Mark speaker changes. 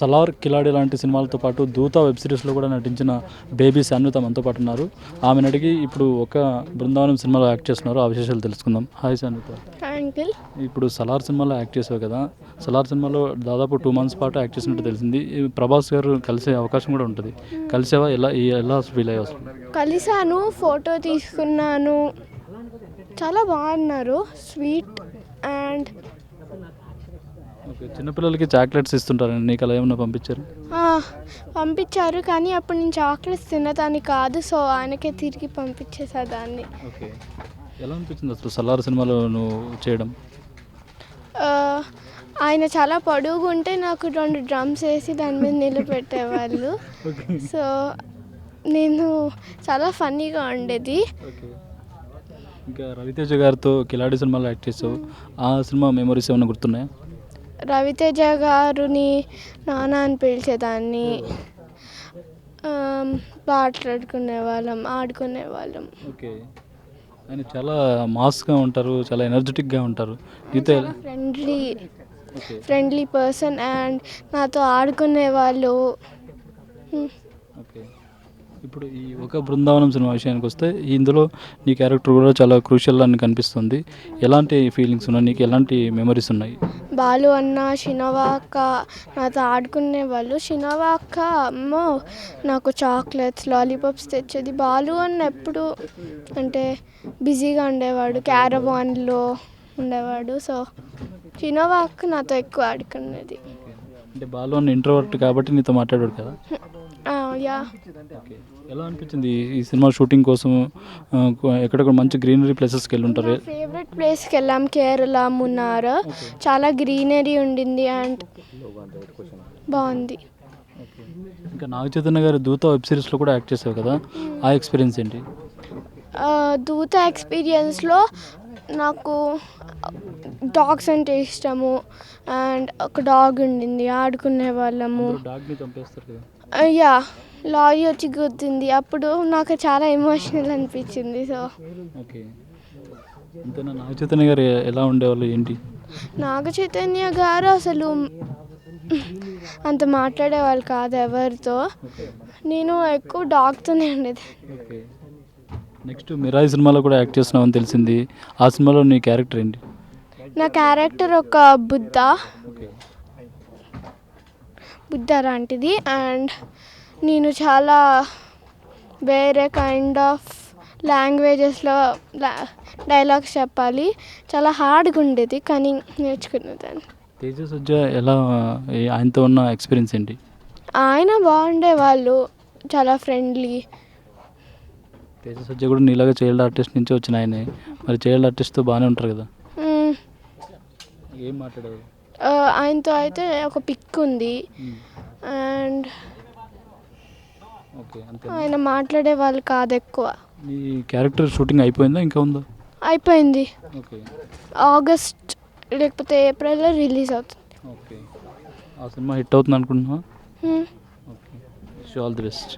Speaker 1: సలార్ కిలాడి లాంటి సినిమాలతో పాటు దూత వెబ్ సిరీస్లో కూడా నటించిన బేబీ శాన్విత మనతో పాటు ఉన్నారు. ఆమెను అడిగి ఇప్పుడు ఒక బృందావనం సినిమాలో యాక్ట్ చేస్తున్నారు. ఆ విశేషాలు తెలుసుకుందాం. హాయ్ శాన్విత.
Speaker 2: అంకిల్
Speaker 1: ఇప్పుడు సలార్ సినిమాలో యాక్ట్ చేసావు కదా. సలార్ సినిమాలో దాదాపు టూ మంత్స్ పాటు యాక్ట్ చేసినట్టు తెలిసింది. ప్రభాస్ గారు కలిసే అవకాశం కూడా ఉంటుంది. కలిసేవా? ఎలా ఎలా ఫీల్ అయ్యావు
Speaker 2: కలిసాను ఫోటో తీసుకున్నాను. చాలా బాగున్నారు. స్వీట్ అండ్
Speaker 1: చిన్నపిల్లలకి చాక్లెట్స్ ఇస్తుంటారండి. నీకు అలా ఏమన్నా పంపించారు?
Speaker 2: పంపించారు కానీ అప్పుడు నేను చాక్లెట్స్ తినదాన్ని కాదు. సో ఆయనకే తిరిగి పంపించేసా దాన్ని.
Speaker 1: ఓకే. ఎలా అనిపించింది అసలు సలార్ సినిమాలో నువ్వు చేయడం?
Speaker 2: ఆయన చాలా పొడుగు ఉంటే నాకు రెండు డ్రమ్స్ వేసి దాని మీద నిలబెట్టేవాళ్ళు. సో నేను చాలా ఫన్నీగా ఉండేది.
Speaker 1: ఇంకా రవితేజ గారితో కిలాడి సినిమాలో యాక్ట్ చేసావు. ఆ సినిమా మెమరీస్ ఏమైనా గుర్తున్నాయా?
Speaker 2: రవితేజ గారుని నాన్న అని పిలిచేదాన్ని. ఆమ్, మాట్లాడుకునే వాళ్ళం ఆడుకునే వాళ్ళం
Speaker 1: ఓకే. ఆయన చాలా మాస్గా ఉంటారు చాలా ఎనర్జెటిక్గా ఉంటారు.
Speaker 2: ఫ్రెండ్లీ ఫ్రెండ్లీ పర్సన్ అండ్ నాతో ఆడుకునే వాళ్ళు.
Speaker 1: ఓకే. ఇప్పుడు ఈ ఒక బృందావనం సినిమా విషయానికి వస్తే ఇందులో నీ క్యారెక్టర్ కూడా చాలా క్రూషియల్ అని కనిపిస్తుంది. ఎలాంటి ఫీలింగ్స్ ఉన్నాయి? నీకు ఎలాంటి మెమరీస్ ఉన్నాయి?
Speaker 2: బాలు అన్న శినవాక్క నాతో ఆడుకునే వాళ్ళు. శినవాక్క అమ్మో నాకు చాక్లెట్స్ లాలీపాప్స్ తెచ్చేది. బాలు అన్న ఎప్పుడు అంటే బిజీగా ఉండేవాడు క్యారవాన్లో ఉండేవాడు. సో శినవాక్క నాతో ఎక్కువ ఆడుకునేది.
Speaker 1: అంటే బాలు అన్న ఇంట్రోవర్ట్ కాబట్టి నీతో మాట్లాడాడు కదా?
Speaker 2: యా
Speaker 1: ఎలా అనిపించింది ఈ- సినిమా షూటింగ్ కోసం ఎక్కడెక్కడ మంచి గ్రీనరీ ప్లేసెస్కి వెళ్ళి ఉంటారు
Speaker 2: ఫేవరెట్ ప్లేస్కి వెళ్ళాం కేరళ మున్నార్. చాలా గ్రీనరీ ఉండింది అండ్ బాగుంది.
Speaker 1: ఇంకా నాగ చైతన్య గారి దూత వెబ్ సిరీస్లో కూడా యాక్ట్ చేసావు కదా ఆ ఎక్స్పీరియన్స్ ఏంటి?
Speaker 2: ఆ, దూత ఎక్స్పీరియన్స్లో నాకు డాగ్స్ అంటే ఇష్టము అండ్ ఒక డాగ్ ఉండింది ఆడుకునే వాళ్ళము.
Speaker 1: డాగ్ని చంపేస్తారు కదా.
Speaker 2: అయ్యా లారీ వచ్చి గుద్దింది. అప్పుడు నాకు చాలా ఎమోషనల్ అనిపించింది. So
Speaker 1: okay. అంతేనా? నాగ చైతన్య గారు ఎలా ఉండేవాళ్ళు? ఏంటి?
Speaker 2: నాగ చైతన్య గారు అసలు అంత మాట్లాడేవాళ్ళు కాదు ఎవరితో. నేను ఎక్కువ డాగ్తోనే ఉండేది.
Speaker 1: ఓకే. నెక్స్ట్ మిరాయి సినిమాలో కూడా యాక్ట్ చేస్తున్నావని తెలిసింది. ఆ సినిమాలో నీ క్యారెక్టర్ ఏంటి?
Speaker 2: నా క్యారెక్టర్ ఒక బుద్ధ. బుద్ధ లాంటిది. అండ్ నేను చాలా వేరే కైండ్ ఆఫ్ లాంగ్వేజెస్లో డైలాగ్స్ చెప్పాలి. చాలా హార్డ్గా ఉండేది కానీ నేర్చుకునేదాన్ని.
Speaker 1: తేజ సజ్జ ఎలా ఆయనతో ఉన్న ఎక్స్పీరియన్స్ ఏంటి?
Speaker 2: ఆయన బాగుండే వాళ్ళు చాలా ఫ్రెండ్లీ
Speaker 1: తేజ సజ్జ కూడా నీలాగా చైల్డ్ ఆర్టిస్ట్ నుంచి వచ్చిన ఆయనే. మరి చైల్డ్ ఆర్టిస్ట్తో బాగానే ఉంటారు కదా. ఏం మాట్లాడారు?
Speaker 2: ఆయనతో అయితే ఒక పిక్ ఉంది. అండ్ ఆయన మాట్లాడే వాళ్ళు కాదు ఎక్కువ.
Speaker 1: నీ క్యారెక్టర్ షూటింగ్ అయిపోయిందా? ఇంకా ఉందా?
Speaker 2: అయిపోయింది. ఆగస్ట్ లేకపోతే ఏప్రిల్లో రిలీజ్ అవుతుంది.
Speaker 1: ఓకే. ఆ సినిమా హిట్ అవుతుంది అనుకుంటున్నా. ఓకే. All the best.